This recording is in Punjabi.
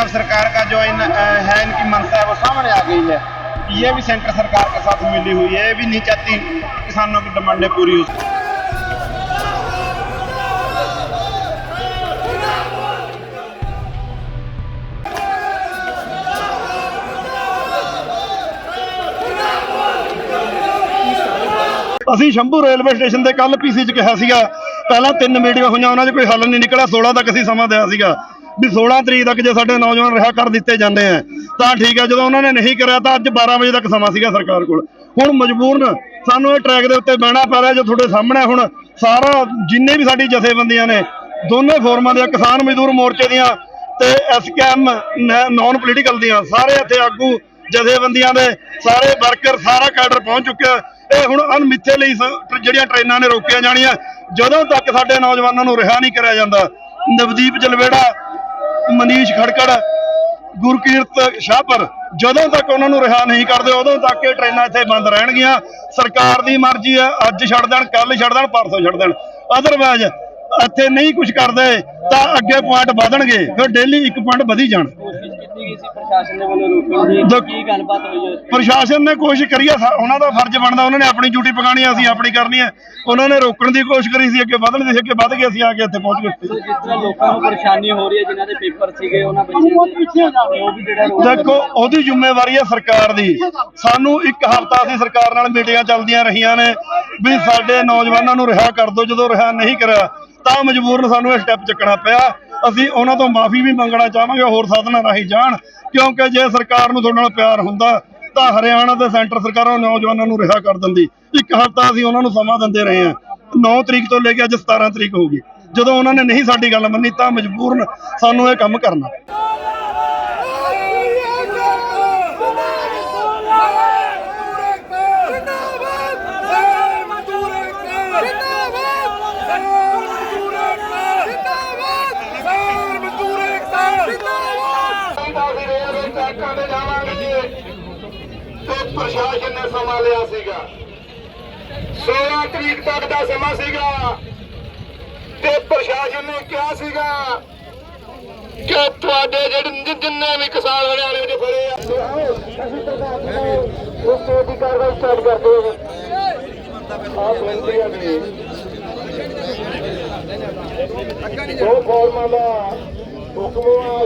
सरकार का जो इन, अ, है इनकी मंशा है वो सामने आ गई है ये भी सेंटर सरकार के साथ मिली हुई है ये भी नहीं चाहती किसानों की डिमांडें पूरी हो ਅਸੀਂ ਸ਼ੰਭੂ ਰੇਲਵੇ ਸਟੇਸ਼ਨ ਤੇ ਕੱਲ ਪੀਸੀ ਚ ਕਿਹਾ ਸੀਗਾ ਪਹਿਲਾਂ ਤਿੰਨ ਮੀਟਿੰਗਾਂ ਹੋਈਆਂ ਉਹਨਾਂ 'ਚ ਕੋਈ ਹੱਲ ਨਹੀਂ ਨਿਕਲਿਆ 16 ਤੱਕ ਅਸੀਂ ਸਮਾਂ ਦਿਆ ਸੀਗਾ ਵੀ 16 ਤਰੀਕ ਤੱਕ ਜੇ ਸਾਡੇ ਨੌਜਵਾਨ ਰਿਹਾ ਕਰ ਦਿੱਤੇ ਜਾਂਦੇ ਆ, ਤਾਂ ਠੀਕ ਹੈ ਜਦੋਂ ਉਹਨਾਂ ਨੇ ਨਹੀਂ ਕਰਿਆ ਤਾਂ ਅੱਜ 12 ਵਜੇ ਤੱਕ ਸਮਾਂ ਸੀਗਾ ਸਰਕਾਰ ਕੋਲ। ਹੁਣ ਮਜਬੂਰਨ ਸਾਨੂੰ ਇਹ ਟਰੈਕ ਦੇ ਉੱਤੇ ਬਹਿਣਾ ਪੈ ਰਿਹਾ ਜੋ ਤੁਹਾਡੇ ਸਾਹਮਣੇ ਹੁਣ ਸਾਰਾ ਜਿੰਨੇ ਵੀ ਸਾਡੀ ਜਥੇਬੰਦੀਆਂ ਨੇ, ਦੋਨੇ ਫੋਰਮਾਂ ਦੀਆਂ, ਕਿਸਾਨ ਮਜ਼ਦੂਰ ਮੋਰਚੇ ਦੀਆਂ ਤੇ ਐਸਕੇਐਮ ਨਾਨ ਪੋਲੀਟੀਕਲ ਦੀਆਂ, ਸਾਰੇ ਇੱਥੇ ਆਗੂ ਜਥੇਬੰਦੀਆਂ ਦੇ, ਸਾਰੇ ਵਰਕਰ ਸਾਰਾ ਕੈਡਰ ਪਹੁੰਚ ਚੁੱਕਿਆ। ਇਹ ਹੁਣ ਅਨਮਿੱਥੇ ਲਈ ਜਿਹੜੀਆਂ ਟ੍ਰੇਨਾਂ ਨੇ ਰੋਕੀਆਂ ਜਾਣੀਆਂ, ਜਦੋਂ ਤੱਕ ਸਾਡੇ ਨੌਜਵਾਨਾਂ ਨੂੰ ਰਿਹਾ ਨਹੀਂ ਕਰਿਆ ਜਾਂਦਾ, ਨਵਦੀਪ ਜਲਵੇੜਾ ਮਨੀਸ਼ ਖੜਕੜ, ਗੁਰਕੀਰਤ ਸ਼ਾਹਪਰ, ਜਦੋਂ ਤੱਕ ਉਹਨਾਂ ਨੂੰ ਰਿਹਾ ਨਹੀਂ ਕਰਦੇ, ਉਦੋਂ ਤੱਕ ਇਹ ਟ੍ਰੇਨਾਂ ਇੱਥੇ ਬੰਦ ਰਹਿਣਗੀਆਂ। ਸਰਕਾਰ ਦੀ ਮਰਜ਼ੀ ਹੈ, ਅੱਜ ਛੱਡ ਦੇਣ ਕੱਲ ਛੱਡ ਦੇਣ, ਪਰਸੋਂ ਛੱਡ ਦੇਣ। ਅਦਰਵਾਇਜ਼ ਇੱਥੇ ਨਹੀਂ ਕੁਝ ਕਰਦੇ, ਤਾਂ ਅੱਗੇ ਪੁਆਇੰਟ ਵਧਣਗੇ, ਫਿਰ ਡੇਲੀ ਇੱਕ ਪੁਆਇੰਟ ਵਧੀ ਜਾਣ। ਪ੍ਰਸ਼ਾਸਨ ਦੇ ਵੱਲੋਂ ਰੋਕਣ ਦੀ ਦੇਖ- ਕੀ ਗੱਲਬਾਤ ਹੋਈ ਹੈ ਪ੍ਰਸ਼ਾਸਨ ਨੇ ਕੋਸ਼ਿਸ਼ ਕਰੀ ਆ ਸਾ- ਉਹਨਾਂ ਦਾ ਫਰਜ਼ ਬਣਦਾ ਉਹਨਾਂ ਨੇ ਆਪਣੀ ਡਿਊਟੀ ਪਕਾਣੀ ਆ, ਅਸੀਂ ਆਪਣੀ ਕਰਨੀ ਹੈ ਉਹਨਾਂ ਨੇ ਰੋਕਣ ਦੀ ਕੋਸ਼ਿਸ਼ ਕਰੀ ਸੀ ਅੱਗੇ ਵਧਣ ਦੀ ਸੀ ਅੱਗੇ ਵਧ ਗਏ ਅਸੀਂ ਆ ਕੇ ਇੱਥੇ ਪਹੁੰਚ ਗਏ। ਸੋ ਜਿਸ ਤਰ੍ਹਾਂ ਲੋਕਾਂ ਨੂੰ ਪਰੇਸ਼ਾਨੀ ਹੋ ਰਹੀ ਹੈ ਜਿਨ੍ਹਾਂ ਦੇ ਪੇਪਰ ਸੀਗੇ ਉਹਨਾਂ ਬੱਚਿਆਂ ਦੇ ਉਹ ਵੀ ਜਿਹੜਾ ਰੋਕ ਦੇਖੋ ਉਹਦੀ ਜ਼ਿੰਮੇਵਾਰੀ ਹੈ ਸਰਕਾਰ ਦੀ। ਸਾਨੂੰ ਇੱਕ ਹਫ਼ਤਾ ਅਸੀਂ ਸਰਕਾਰ ਨਾਲ ਮੀਟਿੰਗਾਂ ਚੱਲਦੀਆਂ ਰਹੀਆਂ ਨੇ ਵੀ ਸਾਡੇ ਨੌਜਵਾਨਾਂ ਨੂੰ ਰਿਹਾ ਕਰ ਦਿਓ ਜਦੋਂ ਰਿਹਾ ਨਹੀਂ ਕਰਿਆ ਤਾਂ ਮਜਬੂਰਨ ਸਾਨੂੰ ਇਹ ਸਟੈਪ ਚੱਕਣਾ ਪਿਆ। ਅਸੀਂ ਉਹਨਾਂ ਤੋਂ ਮਾਫੀ ਵੀ ਮੰਗਣਾ ਚਾਹਾਂਗੇ, ਹੋਰ ਸਾਧਨਾਂ ਰਾਹੀਂ ਜਾਣ। ਕਿਉਂਕਿ ਜੇ ਸਰਕਾਰ ਨੂੰ ਤੁਹਾਡੇ ਨਾਲ ਪਿਆਰ ਹੁੰਦਾ, ਤਾਂ ਹਰਿਆਣਾ ਤੇ ਸੈਂਟਰ ਸਰਕਾਰਾਂ ਨੌਜਵਾਨਾਂ ਨੂੰ ਰਿਹਾ ਕਰ ਦਿੰਦੀ। ਇੱਕ ਹਫ਼ਤਾ ਅਸੀਂ ਉਹਨਾਂ ਨੂੰ ਸਮਾਂ ਦਿੰਦੇ ਰਹੇ ਹਾਂ। 9 ਤਰੀਕ ਤੋਂ ਲੈ ਕੇ ਅੱਜ 17 ਤਰੀਕ ਹੋ ਗਈ। ਜਦੋਂ ਉਹਨਾਂ ਨੇ ਨਹੀਂ ਸਾਡੀ ਗੱਲ ਮੰਨੀ, ਤਾਂ ਮਜਬੂਰਨ ਸਾਨੂੰ ਇਹ ਕੰਮ ਕਰਨਾ। ਰੇਲਵੇ ਟਰੈਕਾਂ ਤੇ ਜਾਵਾਂਗੇ ਤੇ ਪ੍ਰਸ਼ਾਸਨ ਨੇ ਸਮਾਂ ਲਿਆ ਸੀਗਾ। 16 ਤਰੀਕ ਤੱਕ ਦਾ ਸਮਾਂ ਸੀਗਾ। ਤੇ ਪ੍ਰਸ਼ਾਸਨ ਨੇ ਕਿਹਾ ਸੀਗਾ ਕਿ ਤੁਹਾਡੇ ਜਿਹੜੇ ਜਿ- ਜਿੰਨੇ ਵੀ ਕਿਸਾਨ ਹਰਿਆਣੇ ਵਿੱਚ ਫੜੇ ਆ। ਤੇ ਆਓ ਅਸੀਂ ਪ੍ਰਸ਼ਾਸਨ ਨੂੰ ਉਸ ਤੇ ਦੀ ਕਾਰਵਾਈ ਸਟਾਰਟ ਕਰਦੇ ਹਾਂ ਆਪ ਬੇਨਤੀ ਹੈ ਜੀ। ਦੋ ਫੋਰਮਾਂ ਦਾ ਹੁਕਮ ਆ।